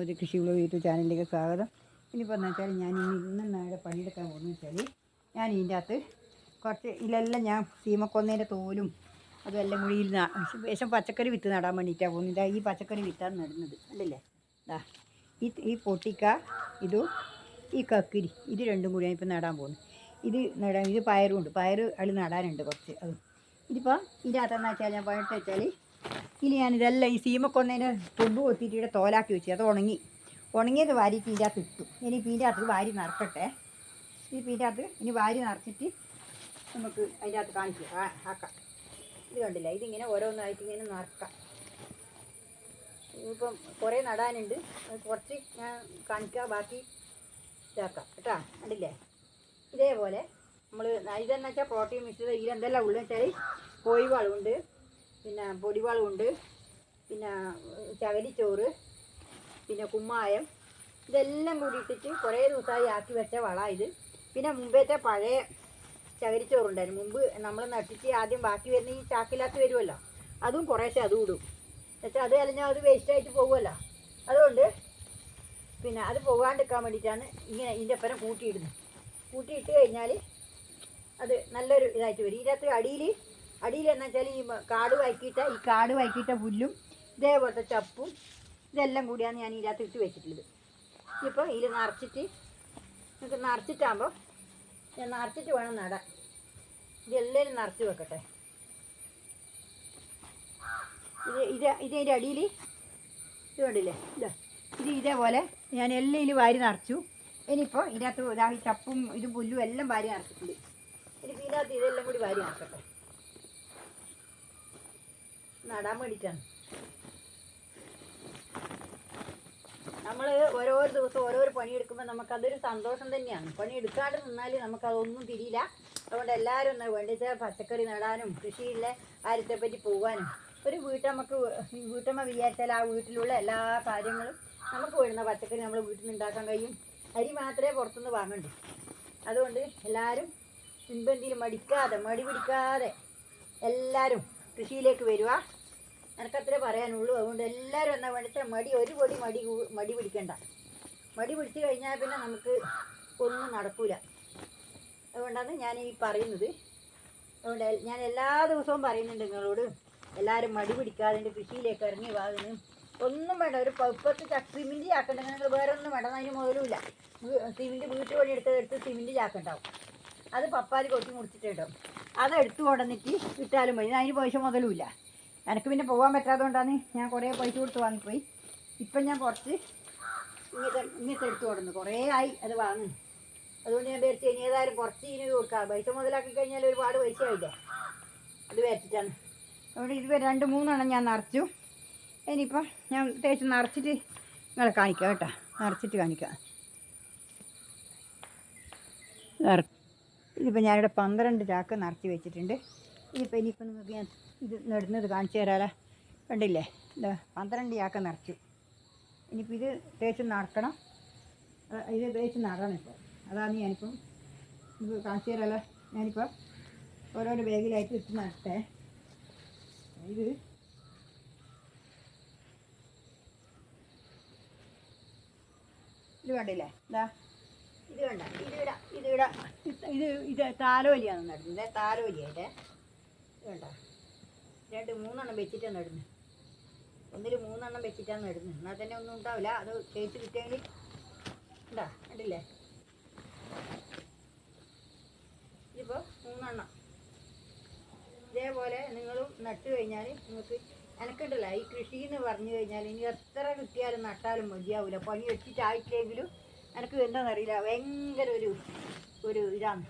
ഒരു കൃഷിയുള്ള യൂട്യൂബ് ചാനലിലേക്ക് സ്വാഗതം. ഇനി എന്ന് വെച്ചാൽ ഞാൻ ഇനി ഇന്ന് നാളെ പണിയെടുക്കാൻ പോകുന്നു വെച്ചാൽ ഞാൻ ഇതിന്റെ അകത്ത് കുറച്ച് ഇതിലെല്ലാം ഞാൻ സീമക്കൊന്നേന്റെ തോലും അതെല്ലാം കൂടി ഇതിൽ ന- ശേഷം പച്ചക്കറി വിത്ത് നടാൻ വേണ്ടിയിട്ടാണ് പോകുന്നത്. ഇതാ ഈ പച്ചക്കറി വിത്താണ് നടുന്നത്. അല്ലല്ലേ ഇതാ. ഈ ഈ പൊട്ടിക്ക ഇതും ഈ കക്കിരി ഇത് രണ്ടും കൂടി ഇപ്പം നടാൻ പോകുന്നത് ഇത് നടാൻ ഇത് പയറും ഉണ്ട്. പയർ അളി നടാനുണ്ട് കുറച്ച്. അതും. ഇതിപ്പോൾ ഇതിന്റെ അകത്തെന്ന് വെച്ചാൽ ഞാൻ പണിട്ട് വെച്ചാൽ ഇനി ഞാനിതെല്ലാം ഈ സീമക്കൊന്നേനെ തൊണ്ട് കൊത്തിയിട്ട് ഇവിടെ തോലാക്കി വെച്ചു. അത് ഉണങ്ങി. ഉണങ്ങിയത് വാരി ഇതിന്റെ അകത്ത് ഇട്ടു. ഇനി ഇതിന്റെ അകത്ത് വാരി നിറക്കട്ടെ. ഈ ഇതിന്റെ അകത്ത് ഇനി വാരി നിറച്ചിട്ട് നമുക്ക് അതിന്റെ അകത്ത് ആ ആക്കാം. ഇത് കണ്ടില്ല? ഇതിങ്ങനെ ഓരോന്നായിട്ട് ഇങ്ങനെ നിറക്കാം. ഇപ്പം കുറേ നടാനുണ്ട്. കുറച്ച് ഞാൻ കാണിക്കാം. ബാക്കി ഇതാക്കാം. കേട്ടോ? കണ്ടില്ലേ? ഇതേപോലെ നമ്മൾ ഇതെന്നു വെച്ചാൽ പ്രോട്ടീൻ മിക്സ് ഇതിലെന്തെല്ലാം ഉള്ളതെന്ന് വെച്ചാൽ കോഴിവളമുണ്ട്. പിന്നെ പൊടിവളമുണ്ട് പിന്നെ ചകലിച്ചോറ് പിന്നെ കുമ്മായം ഇതെല്ലാം കൂടി ഇട്ടിട്ട് കുറേ ദിവസമായി ആക്കി വെച്ച വള ഇത്. പിന്നെ മുമ്പേത്തെ പഴയ ചകരിച്ചോറുണ്ടായിരുന്നു. മുമ്പ് നമ്മൾ നട്ടിട്ട് ആദ്യം ബാക്കി വരുന്ന ഈ ചാക്കിലാക്കി വരുമല്ലോ അതും കുറേശ്ശെ അതും ഇടും. എന്നുവെച്ചാൽ അത് അലഞ്ഞാൽ അത് വേസ്റ്റായിട്ട് പോകുമല്ലോ അതുകൊണ്ട് പിന്നെ അത് പോകാണ്ടിരിക്കാൻ വേണ്ടിയിട്ടാണ് ഇങ്ങനെ ഇതിന്റെ ഒപ്പരം കൂട്ടിയിടുന്നത്. കൂട്ടിയിട്ട് കഴിഞ്ഞാൽ അത് നല്ലൊരു ഇതായിട്ട് വരും. ഇതിനകത്ത് അടിയിൽ അടിയിൽ എന്ന് വെച്ചാൽ ഈ കാട് വൈക്കിട്ട ഈ കാട് വൈക്കിട്ട പുല്ലും ഇതേപോലത്തെ ചപ്പും ഇതെല്ലാം കൂടിയാണ് ഞാൻ ഇതിനകത്ത് ഇട്ട് വെച്ചിട്ടുള്ളത്. ഇപ്പോൾ ഇതിൽ നിറച്ചിട്ട് നമുക്ക് നിറച്ചിട്ടാകുമ്പോൾ ഞാൻ നിറച്ചിട്ട് വേണം നട ഇതെല്ലാവരും നിറച്ച് വെക്കട്ടെ. ഇത് ഇത് ഇതിന്റെ അടിയിൽ ഇത് കണ്ടില്ലേ? ഇല്ല ഇത് ഇതേപോലെ ഞാൻ എല്ലാം ഇതിൽ വാരി നിറച്ചു. ഇനിയിപ്പോൾ ഇതിനകത്ത് ഇതാ ഈ ചപ്പും ഇതും പുല്ലും എല്ലാം വാരി നിറച്ചിട്ടുണ്ട്. ഇനിയിപ്പോൾ ഇതിനകത്ത് ഇതെല്ലാം കൂടി വാരി നിറക്കട്ടെ. നടാൻ വേണ്ടിയിട്ടാണ് നമ്മൾ ഓരോ ദിവസം ഓരോരോ പണിയെടുക്കുമ്പോൾ നമുക്കതൊരു സന്തോഷം തന്നെയാണ്. പണി എടുക്കാതെ നിന്നാൽ നമുക്കതൊന്നും തിരിയില്ല. അതുകൊണ്ട് എല്ലാവരും ഒന്ന് വേണ്ടിച്ച പച്ചക്കറി നടാനും കൃഷിയിലെ കാര്യത്തെപ്പറ്റി പോകാനും ഒരു വീട്ടമ്മക്ക് വീട്ടമ്മ വിചാരിച്ചാൽ ആ വീട്ടിലുള്ള എല്ലാ കാര്യങ്ങളും നമുക്ക് വേണ്ടുന്ന പച്ചക്കറി നമ്മൾ വീട്ടിൽ നിന്ന് ഉണ്ടാക്കാൻ കഴിയും. അരി മാത്രമേ പുറത്തുനിന്ന് വാങ്ങണ്ടൂ. അതുകൊണ്ട് എല്ലാവരും മുൻപന്തിയിൽ മടിക്കാതെ മടി പിടിക്കാതെ എല്ലാവരും കൃഷിയിലേക്ക് വരിക. എനിക്കത്രേ പറയാനുള്ളൂ. അതുകൊണ്ട് എല്ലാവരും എന്നാ വേണ്ടിയിട്ട് മടി ഒരു പൊടി മടി മടി പിടിക്കണ്ട. മടി പിടിച്ചു കഴിഞ്ഞാൽ പിന്നെ നമുക്ക് ഒന്നും നടക്കൂല. അതുകൊണ്ടാണ് ഞാൻ ഈ പറയുന്നത്. അതുകൊണ്ട് ഞാൻ എല്ലാ ദിവസവും പറയുന്നുണ്ട് നിങ്ങളോട്. എല്ലാവരും മടി പിടിക്കാതെ കൃഷിയിലേക്ക് ഇറങ്ങി വാങ്ങുന്നു ഒന്നും വേണ്ട ഒരു പപ്പത്ത് സിമെന്റ് ചാക്കണ്ട നിങ്ങൾ വേറെ ഒന്നും വേണ്ട അതിന് മുതലുമില്ല സിമെന്റ് വീട്ടു പണി എടുത്ത് എടുത്ത് സിമെന്റ് ചാക്കുണ്ടാവും. അത് പപ്പാതി കൊട്ടി മുറിച്ചിട്ടുണ്ടാവും അത് എടുത്തു കൊണ്ടുവന്നിട്ട് ഇട്ടാലും മതി. അതിന് പൈസ മുതലുമില്ല. എനിക്ക് പിന്നെ പോകാൻ പറ്റാത്തതുകൊണ്ടാണ് ഞാൻ കുറേ പൈസ കൊടുത്ത് വാങ്ങിപ്പോയി ഇപ്പം ഞാൻ കുറച്ച് ഇങ്ങനത്തെ ഇങ്ങനത്തെ എടുത്തു കൊടുന്നു കുറേ ആയി അത് വാങ്ങി. അതുകൊണ്ട് ഞാൻ വിചാരിച്ചു ഇനി ഏതായാലും കുറച്ച് ഇനി കൊടുക്കാം. പൈസ മുതലാക്കി കഴിഞ്ഞാൽ ഒരുപാട് പൈസ ആയില്ലേ? അത് വിചാരിച്ചിട്ടാണ്. അതുകൊണ്ട് ഇത് രണ്ട് മൂന്നെണ്ണം ഞാൻ നിറച്ചു. ഇനിയിപ്പം ഞാൻ തേച്ച് നിറച്ചിട്ട് നിങ്ങളെ കാണിക്കാം കേട്ടോ. നിറച്ചിട്ട് കാണിക്കാം. ഇതിപ്പോൾ ഞാനിവിടെ പന്ത്രണ്ട് ചാക്ക് നിറച്ച് വെച്ചിട്ടുണ്ട്. ഇതിപ്പോൾ ഇനിയിപ്പോൾ നിങ്ങൾക്ക് ഞാൻ ഇത് നടുന്നത് കാണിച്ചു തരാമല്ലോ കണ്ടില്ലേ? ഇത് പന്ത്രണ്ട് ചാക്ക് നിറച്ചു. ഇനിയിപ്പോൾ ഇത് തേച്ച് നടക്കണം. ഇത് തേച്ച് നടണം ഇപ്പോൾ അതാണ് ഞാനിപ്പം ഇത് കാണിച്ചു തരാമല്ലോ ഞാനിപ്പോൾ ഓരോരോ ബാഗിലായിട്ട് ഇട്ട് നടത്തേ. ഇത് ഇത് കണ്ടില്ലേ? എന്താ ഇത് കണ്ട. ഇത് ഇട. ഇത് ഇട. ഇത് ഇത് താലോലിയാണ് നടുന്നത് താലോലിയായിട്ട്. ഇത് കണ്ട? രണ്ട് മൂന്നെണ്ണം വെച്ചിട്ടാണ് നടുന്നത് ഒന്നിൽ മൂന്നെണ്ണം വെച്ചിട്ടാണ് നടുന്നത് എന്നാൽ തന്നെ ഒന്നും ഉണ്ടാവില്ല. അത് തേച്ച് കിട്ടിയെങ്കിൽ ഉണ്ടാ കണ്ടില്ലേ? ഇതിപ്പോൾ മൂന്നെണ്ണം. ഇതേപോലെ നിങ്ങളും നട്ടു കഴിഞ്ഞാൽ നിങ്ങൾക്ക് എനക്കുണ്ടല്ലോ ഈ കൃഷി എന്ന് പറഞ്ഞു കഴിഞ്ഞാൽ ഇനി എത്ര കിട്ടിയാലും നട്ടാലും മതിയാവില്ല പണി വെച്ചിട്ടായിട്ടില്ലെങ്കിലും എനിക്ക് എന്താണെന്നറിയില്ല ഭയങ്കര ഒരു ഒരു ഇതാണ്.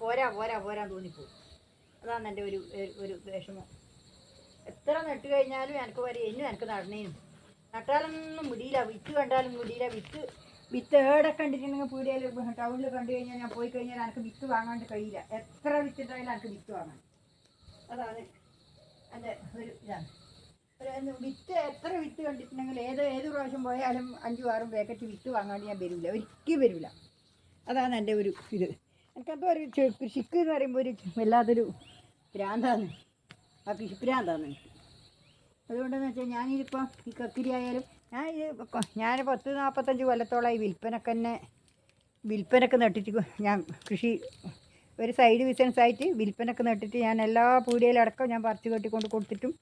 പോരാ പോരാ പോരാ തോന്നിപ്പോവും. അതാണ് എന്റെ ഒരു ഒരു വിഷമം. എത്ര നട്ട് കഴിഞ്ഞാലും എനിക്ക് വരെ ഇനി എനിക്ക് നടന്നേനും നട്ടാലൊന്നും മുടിയില്ല വിത്ത് കണ്ടാലും മുടിയില്ല വിത്ത് വിത്ത് ഏടെ കണ്ടിട്ടുണ്ടെങ്കിൽ പീടിയയിൽ ടൗണിൽ കണ്ടു കഴിഞ്ഞാൽ ഞാൻ പോയി കഴിഞ്ഞാൽ എനിക്ക് വിത്ത് വാങ്ങാണ്ട് കഴിയില്ല. എത്ര വിത്ത് ഉണ്ടായാലും എനിക്ക് വിത്ത് വാങ്ങാൻ. അതാണ് എന്റെ ഒരു ഇതാണ്. വിത്ത് എത്ര വിത്ത് കണ്ടിട്ടുണ്ടെങ്കിൽ ഏത് ഏത് പ്രാവശ്യം പോയാലും അഞ്ചും ആറും പാക്കറ്റ് വിത്ത് വാങ്ങാണ്ട് ഞാൻ വരില്ല ഒരിക്കലും വരില്ല അതാണ് എന്റെ ഒരു ഇത്. എനിക്കെന്തോ ഒരു കൃഷിക്ക് എന്ന് പറയുമ്പോൾ ഒരു വല്ലാത്തൊരു ഭ്രാന്താണ് ആ കൃഷി ഭ്രാന്താണ് എനിക്ക് അതുകൊണ്ടെന്ന് വെച്ചാൽ ഞാനിതിപ്പോൾ ഈ കക്കിരി ആയാലും ഞാൻ ഇത് ഞാൻ പത്ത് നാൽപ്പത്തഞ്ച് കൊല്ലത്തോളമായി വിൽപ്പനക്ക് തന്നെ വിൽപ്പനക്ക് നട്ടിട്ട് ഞാൻ കൃഷി ഒരു സൈഡ് ബിസിനസ് ആയിട്ട് വിൽപ്പനക്ക് നട്ടിട്ട് ഞാൻ എല്ലാ പീടികയിലടക്കം ഞാൻ പറിച്ച് കെട്ടിക്കൊണ്ട് കൊടുത്തിട്ടും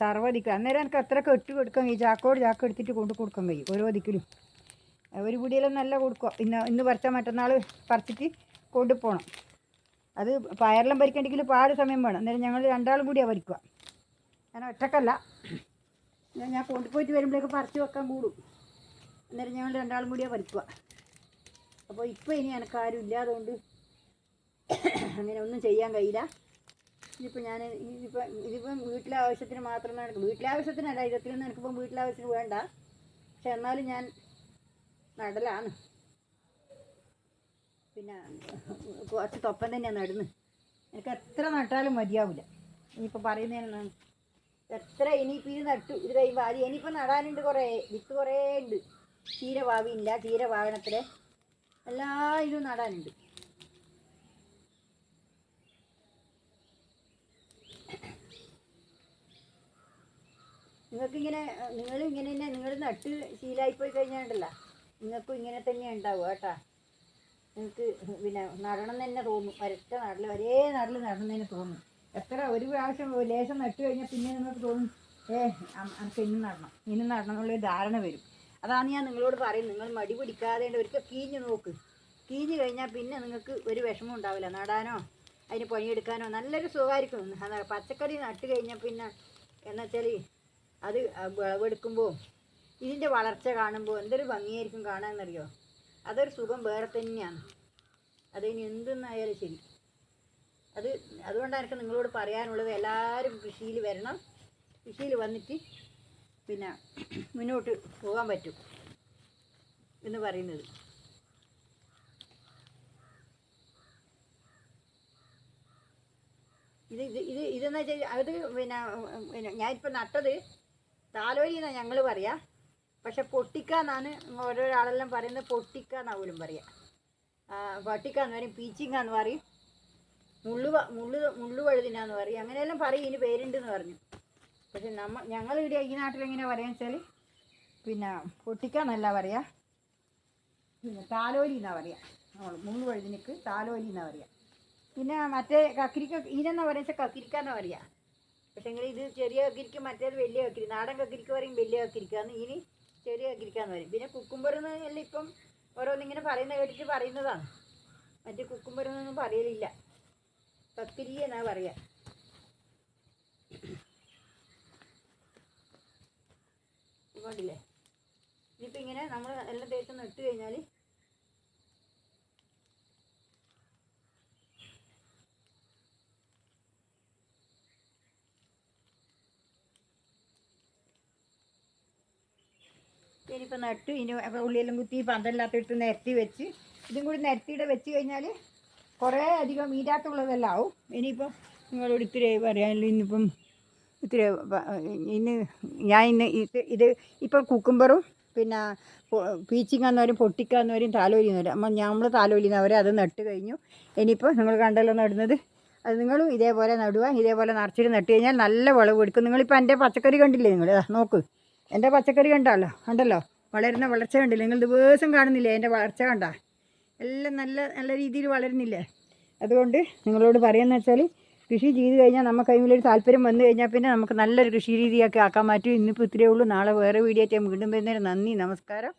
സർവ ദിക്കും അന്നേരം എനിക്ക് അത്ര കെട്ടി കൊടുക്കാൻ കഴിയും ചാക്കോട് ചാക്ക് എടുത്തിട്ട് കൊണ്ട് കൊടുക്കാൻ കഴിയും ഓരോ ദിക്കിലും. ഒരു പീടികയിലും നല്ല കൊടുക്കുക. ഇന്ന് ഇന്ന് പറിച്ചാൽ മറ്റന്നാൾ പറിച്ചിട്ട് കൊണ്ടുപോകണം അത് പയറെല്ലാം പറിക്കണ്ടെങ്കിൽ പാട് സമയം വേണം. അന്നേരം ഞങ്ങൾ രണ്ടാളും കൂടിയാണ് പരിക്കുക ഞാൻ ഒറ്റക്കല്ല. ഞാൻ കൊണ്ടുപോയിട്ട് വരുമ്പോഴേക്ക് പറിച്ച് വെക്കാൻ കൂടും. അന്നേരം ഞങ്ങൾ രണ്ടാളും കൂടിയാണ് പരിക്കുക അപ്പോൾ ഇപ്പോൾ ഇനി എനക്കാരും ഇല്ലാതുകൊണ്ട് അങ്ങനെ ഒന്നും ചെയ്യാൻ കഴിയില്ല. ഇതിപ്പോൾ ഞാൻ ഇതിപ്പോൾ ഇതിപ്പം വീട്ടിലെ ആവശ്യത്തിന് മാത്രമേ എനിക്ക് വീട്ടിലെ ആവശ്യത്തിനല്ല ഇരുപത്തിലൊന്നും എനിക്കിപ്പം വീട്ടിലെ ആവശ്യത്തിന് വേണ്ട. പക്ഷെ എന്നാലും ഞാൻ നടലാണ്. പിന്നെ കുറച്ച് തൊപ്പം തന്നെയാണ് നടുന്നത് എനിക്ക് എത്ര നട്ടാലും മതിയാവില്ല ഇനിയിപ്പോൾ പറയുന്നതിനാണ് എത്ര ഇനിയിപ്പോൾ ഇത് നട്ടു ഇത് കഴിയുമ്പോൾ ആദ്യം ഇനിയിപ്പോൾ നടാനുണ്ട് കുറേ വിത്ത് കുറേ ഉണ്ട്. ചീര ഭാവനത്തിലെ എല്ലാ ഇതും നടാനുണ്ട്. നിങ്ങൾക്കിങ്ങനെ നിങ്ങൾ ഇങ്ങനെ തന്നെ നിങ്ങൾ നട്ട് ശീലമായിപ്പോയി കഴിഞ്ഞാണ്ടല്ല. നിങ്ങൾക്കും ഇങ്ങനെ തന്നെ ഉണ്ടാവും കേട്ടാ. നിങ്ങൾക്ക് പിന്നെ നടണം തന്നെ തോന്നും. ഒരൊറ്റ നടൽ ഒരേ നടൽ നടണം തന്നെ തോന്നും. എത്ര ഒരു പ്രാവശ്യം ലേശം നട്ടു കഴിഞ്ഞാൽ പിന്നെ നിങ്ങൾക്ക് തോന്നും ഏ നമുക്ക് ഇന്ന് നടണം. ഇന്ന് നടണം എന്നുള്ളൊരു ധാരണ വരും. അതാണ് ഞാൻ നിങ്ങളോട് പറയും നിങ്ങൾ മടി പിടിക്കാതെ ഒരിക്കൽ കീഞ്ഞു നോക്ക്. കീഞ്ഞു കഴിഞ്ഞാൽ പിന്നെ നിങ്ങൾക്ക് ഒരു വിഷമം ഉണ്ടാവില്ല. നടാനോ അതിന് പണിയെടുക്കാനോ നല്ലൊരു സുഖമായിരിക്കും. പച്ചക്കറി നട്ട് കഴിഞ്ഞാൽ പിന്നെ എന്നുവെച്ചാൽ അത് വിളവെടുക്കുമ്പോൾ ഇതിന്റെ വളർച്ച കാണുമ്പോൾ എന്തൊരു ഭംഗിയായിരിക്കും കാണാമെന്നറിയോ അതൊരു സുഖം വേറെ തന്നെയാണ്. അതിന് എന്തെന്നായാലും ശരി. അത് അതുകൊണ്ടാണ് എനിക്ക് നിങ്ങളോട് പറയാനുള്ളത് എല്ലാവരും കൃഷിയിൽ വരണം. കൃഷിയിൽ വന്നിട്ട് പിന്നെ മുന്നോട്ട് പോകാൻ പറ്റും എന്ന് പറയുന്നത്. ഇത് ഇത് ഇത് ഇതെന്ന് വെച്ചാൽ അത് പിന്നെ പിന്നെ ഞാനിപ്പോൾ നട്ടത് താലോലി എന്നാണ് ഞങ്ങൾ പറയാ. പക്ഷെ പൊട്ടിക്ക എന്നാണ് ഓരോരാളെല്ലാം പറയുന്നത്. പൊട്ടിക്ക എന്നാ പോലും പറയാ. പൊട്ടിക്കാന്ന് പറയും പീച്ചിങ്ക എന്ന് പറയും മുള്ളു മുള്ളു വഴുതിനാന്ന് പറയും. അങ്ങനെയെല്ലാം പറയും ഇതിന് പേരുണ്ടെന്ന് പറഞ്ഞു. പക്ഷെ നമ്മ ഞങ്ങൾ ഇവിടെ ഈ നാട്ടിൽ എങ്ങനെ പറയാന്ന് വെച്ചാൽ പിന്നെ പൊട്ടിക്ക എന്നല്ല പറയാ. പിന്നെ താലോലി എന്നാ പറയാ. മുള്ളു വഴുതിനക്ക് താലോലി എന്നാ പറയാ. പിന്നെ മറ്റേ കക്കിരിക്ക ഇതിനെന്നാ പറയുക കക്കിരിക്ക എന്നാ പറയാ. പക്ഷേ ഇത് ചെറിയ കക്കിരിക്ക മറ്റേത് വലിയ കക്കിരി നാടൻ കക്കിരിക്ക പറയും വലിയ കക്കിരിക്കാന്ന്. ഇനി ചെറിയ കക്കിരിക്കാന്ന് പറയും. പിന്നെ കുക്കുംബറെന്ന് എന്നെല്ലാം ഇപ്പം ഓരോന്നിങ്ങനെ പറയുന്ന കേട്ടിട്ട് പറയുന്നതാണ്. മറ്റേ കുക്കുംബറെന്നൊന്നും പറയലില്ല. പത്തിരി എന്നാ പറയാ. ഇങ്ങോട്ടില്ലേ ഇനിയിപ്പോൾ ഇങ്ങനെ നമ്മൾ എല്ലാം തേച്ച് നിർത്തി കഴിഞ്ഞാൽ ഇനിയിപ്പോൾ നട്ടു. ഇനി ഉള്ളിയെല്ലാം കുത്തി പന്തലിനകത്തിട്ട് നിരത്തി വെച്ച്. ഇതും കൂടി നിരത്തിയിട്ട് വെച്ച് കഴിഞ്ഞാൽ കുറേ അധികം ഈരാത്തുള്ളതെല്ലാം ആവും ഇനിയിപ്പോൾ നിങ്ങളോട് ഇത്തിരി പറയാനില്ല ഇന്നിപ്പം ഇത്തിരി ഇന്ന് ഞാൻ ഇന്ന് ഇത് ഇത് ഇപ്പം കുക്കുംബറും പിന്നെ പീച്ചിങ്ങ പൊട്ടിക്കാന്നവരും താലോലിന്നവരും അപ്പം നമ്മൾ താലോലി എന്ന് പറയും അത് നട്ട് കഴിഞ്ഞു. ഇനിയിപ്പോൾ നിങ്ങൾ കണ്ടല്ലോ നടുന്നത്. അത് നിങ്ങളും ഇതേപോലെ നടുക ഇതേപോലെ നിറച്ചിട്ട് നട്ട് കഴിഞ്ഞാൽ നല്ല വിളവ് എടുക്കും. നിങ്ങളിപ്പോൾ എന്റെ പച്ചക്കറി കണ്ടില്ലേ നിങ്ങൾ? നോക്ക്. എന്റെ പച്ചക്കറി കണ്ടല്ലോ കണ്ടല്ലോ? വളരുന്ന വളർച്ച കണ്ടില്ലേ? നിങ്ങൾ ദിവസം കാണുന്നില്ലേ എന്റെ വളർച്ച കണ്ട? എല്ലാം നല്ല നല്ല രീതിയിൽ വളരുന്നില്ലേ? അതുകൊണ്ട് നിങ്ങളോട് പറയുന്നത് വെച്ചാൽ കൃഷി ചെയ്ത് കഴിഞ്ഞാൽ നമുക്ക് അതിലൊരു താല്പര്യം വന്നു കഴിഞ്ഞാൽ പിന്നെ നമുക്ക് നല്ലൊരു കൃഷി രീതിയൊക്കെ ആക്കാൻ പറ്റും. ഇന്നിപ്പോൾ ഇത്രയേ ഉള്ളൂ. നാളെ വേറെ വീഡിയോ ആയിട്ട് വീണ്ടും വരുന്നതിന് നന്ദി നമസ്കാരം.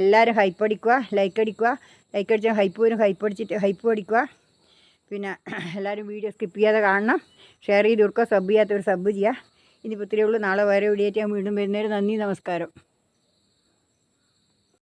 എല്ലാവരും ഹൈപ്പ് അടിക്കുക ലൈക്ക് അടിക്കുക. ലൈക്ക് അടിച്ചാൽ ഹൈപ്പ് വരും ഹൈപ്പ് അടിച്ചിട്ട് ഹൈപ്പ് അടിക്കുക. പിന്നെ എല്ലാവരും വീഡിയോ സ്കിപ്പ് ചെയ്യാതെ കാണണം. ഷെയർ ചെയ്ത് കൊടുക്കുക സബ് ചെയ്യാത്തവർ സബ് ചെയ്യുക ഇനിയിപ്പോൾ ഇത്രയേ ഉള്ളൂ. നാളെ വീഡിയോ ആയിട്ട് ഞാൻ വീണ്ടും വരുന്നതിന് നന്ദി നമസ്കാരം.